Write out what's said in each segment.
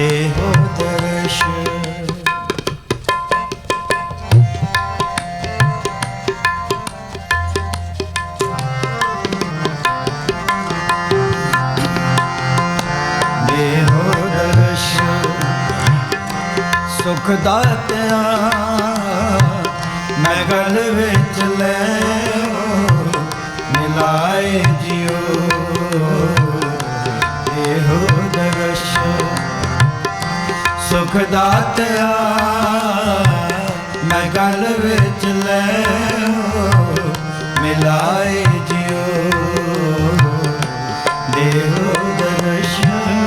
ਦੇਹੋ ਦਰਸ਼ ਦੇਹੋ ਦਰਸ਼ ਸੁਖ ਦਾਤਿਆ ਮੈਂ ਗਲ ਸੁਖ ਦਾਤਿਆ, ਮੈਂ ਗਲ ਵਿੱਚ ਲੈ ਮਿਲਾਏ ਜਿਉ। ਦੇਹੋ ਦਰਸ਼ਨ।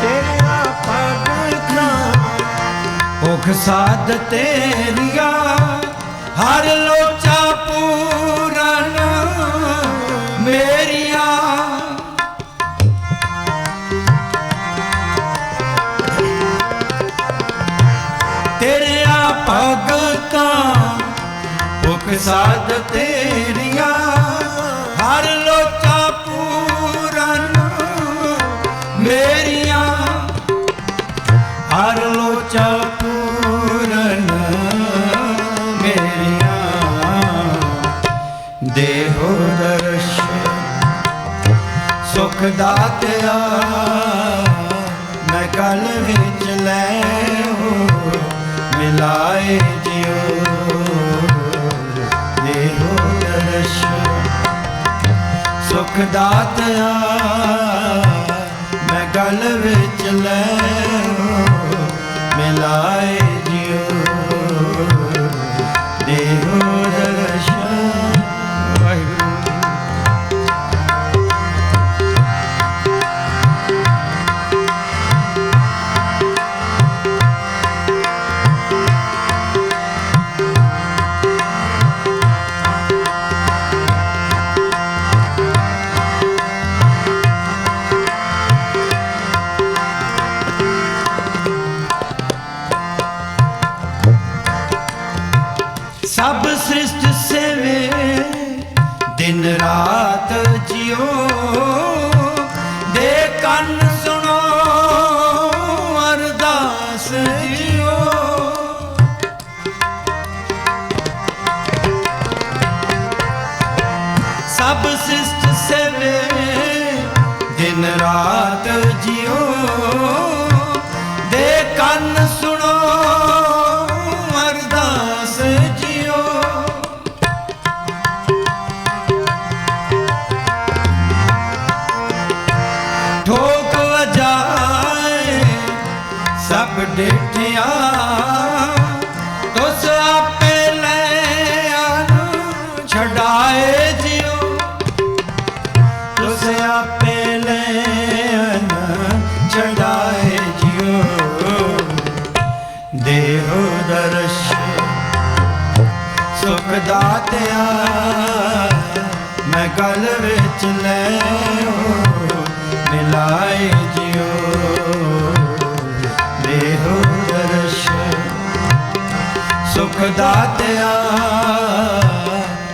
ਤੇਰਾ ਸਾਧ ਤੇਰੀਆ, ਹਰ ਲੋਚਾ ਪੂਰਨ ਮੇਰੀਆਂ। ਸਾਧ ਤੇਰੀਆਂ, ਹਰ ਲੋਚਾ ਪੂਰਨ ਮੇਰੀਆਂ। ਹਰ ਲੋਚਾ ਪੂਰਨ ਮੇਰੀਆਂ। ਦੇਹੋ ਦਰਸ਼ ਸੁਖ ਦਾਤਿਆ ਮੈਂ ਕਲ ਵਿੱਚ ਲੈ ਹੋ, ਮਿਲਾਏ ਦਾਤਿਆ ਮੈਂ ਜਿਉ ਦੇ ਕੰਨ ਸੁਣੋ ਅਰਦਾਸ ਜਿਉ ਸਭ ਸ਼ਿਸ਼ਟ ਸੇਵੇ ਦਿਨ ਰਾਤ ਜੀਓ। ਡਿਠਿਆ ਤੁਸ ਆਪੇ ਲੈ ਆਨ ਛਡਾਏ ਜਿਉ। ਤੁਸ ਆਪੇ ਲੈ ਆਨ ਛਡਾਏ ਜਿਉ। ਦੇਹੋ ਦਰਸ਼, ਸੁਖ ਦਾਤਿਆ ਮੈਂ ਗਲ ਵਿੱਚ ਲੈ ਮਿਲਾਏ ਜਿਉ ਸੁਖ ਦਾਤਿਆ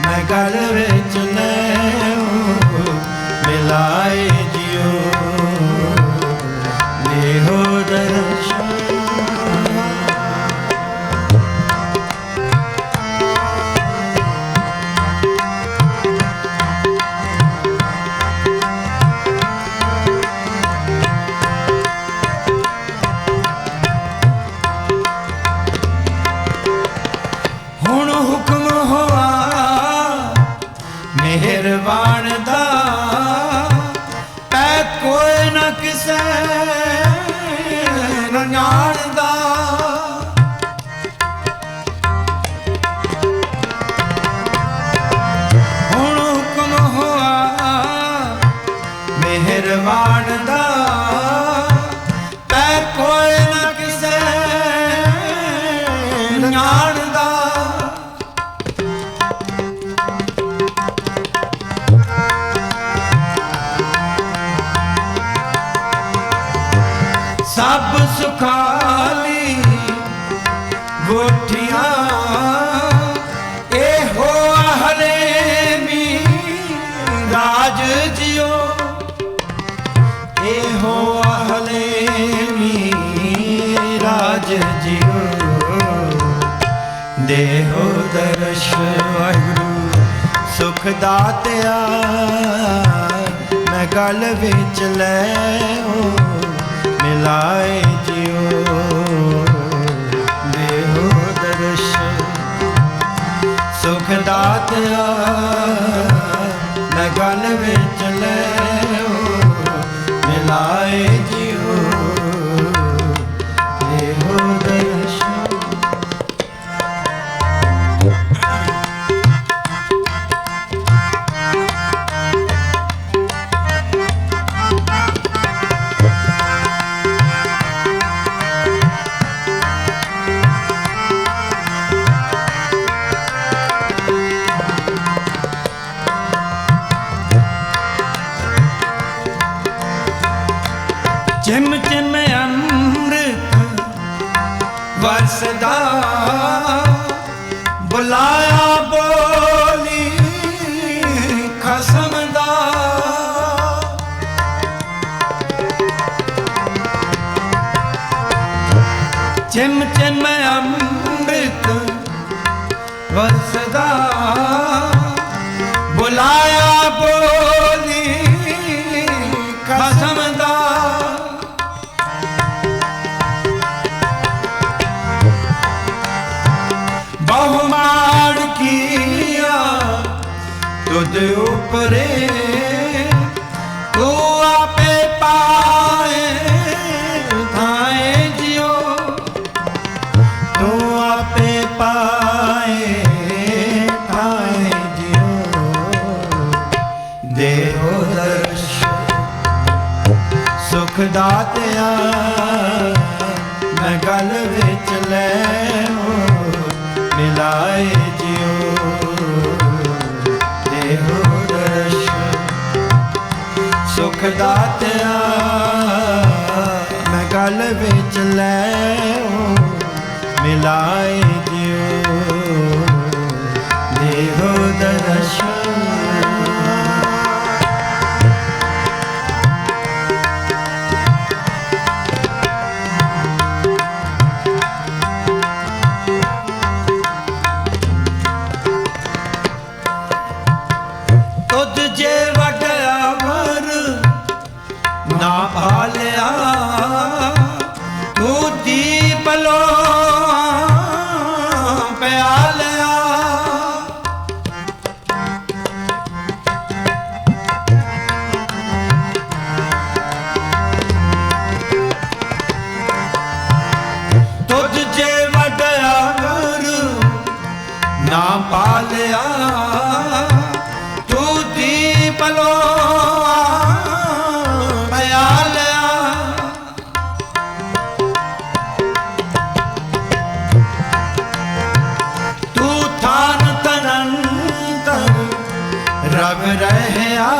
ਮੈਂ ਗਲ ਵਿੱਚ ਲੈ ਮਿਲਾਏ ਸੁਖਾਲੀ ਗੋਠੀਆਂ, ਇਹੋ ਹਲੇ ਵੀ ਰਾਜ ਜਿਉ। ਇਹੋ ਹਲੇ ਰਾਜ ਜਿਉ। ਦੇਹੋ ਦਰਸ਼ ਵਾਹਿਗੁਰੂ ਦਾਤਿਆ ਮੈਂ ਗੱਲ ਵਿੱਚ ਲੈ ਓ ਮਿਲਾਏ ਜਿਉ। ਦੇਹੋ ਦਰਸ਼ ਸੁਖ ਦਾਤਿਆ ਮੈਂ ਵਿੱਚ ਲੈਓ ਮਿਲਾਏ ਜਿਉ। ਦੇਹੋ ਚਿਮ ਚਿਮ ਅੰਮ੍ਰਿਤ ਵਸਦਾ ਬੁਲਾਇਆ ਬੋਲੀ ਖਸਮ ਦਾ। ਚਿਮ ਚਿਮ ਅੰਮ੍ਰਿਤ ਵਸਦਾ ਤੁਧ ਉਪਰੇ ਤੂੰ ਆਪੇ ਪਾਏ ਥਾਏ ਜਿਉ। ਤੂੰ ਆਪੇ ਪਾਏ ਥਾਏ ਜਿਉ। ਦੇਹੋ ਦਰਸ਼ ਸੁਖ ਦਾਤਿਆ ਸੁਖ ਦਾਤਿਆ ਮੈਂ ਗਲ ਵਿੱਚ ਲੈ ਮਿਲਾਏ ਦੀਪ ਲੋ ਪਿਆਲਿਆ ਤੂੰ ਥਾਨ ਤਨੰਤਰ ਰਗ ਰਹਿਆ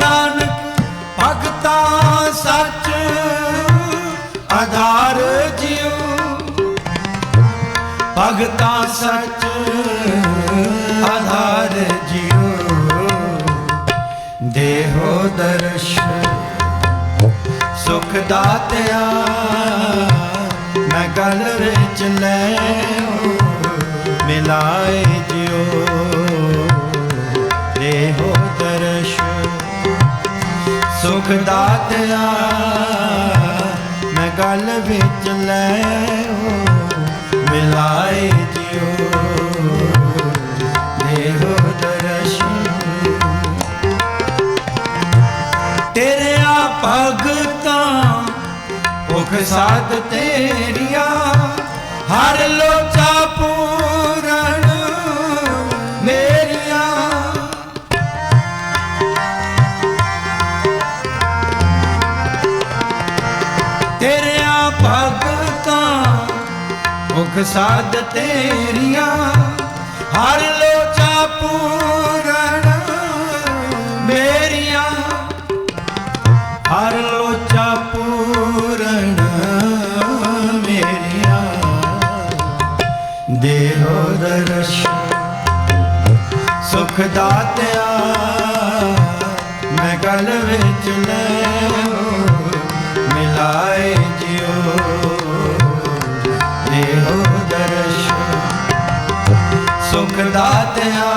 ਨਾਨਕ, ਭਗਤਾ ਸੱਚ, ਆਧਾਰ ਜਿਉ। ਭਗਤਾ ਸੱਚ, ਆਧਾਰ ਜਿਉ। ਦੇਹੋ ਦਰਸ਼। ਸੁਖ ਦਾਤਿਆ ਮੈਂ ਗਲ ਵਿੱਚ ਲੈ ਮਿਲਾਏ ਜਿਉ। ਦੇਹੋ ਦਰਸ਼। ਸੁਖ ਦਾਤਿਆ ਮੈਂ ਗਲ ਵਿੱਚ ਲੈ ਭੁਖ ਸਾਧ ਤੇਰੀਆਂ, ਹਰ ਲੋਚਾ ਪੂਰਨ ਮੇਰੀਆਂ। ਤੇਰਿਆ ਭਗਤਾਂ ਭੁਖ ਸਾਧ ਤੇਰੀਆਂ, ਹਰ ਲੋਚਾ ਪੂਰਨ ਮੇਰੀਆਂ। ਹਰ ਲੋ ਦੇਹੋ ਦਰਸ਼ ਮੈਂ ਕਲ ਵਿੱਚ ਮਿਲਾਏ ਜਿਉ। ਦੇਹੋ ਦਰਸ਼ ਦਾਤਿਆ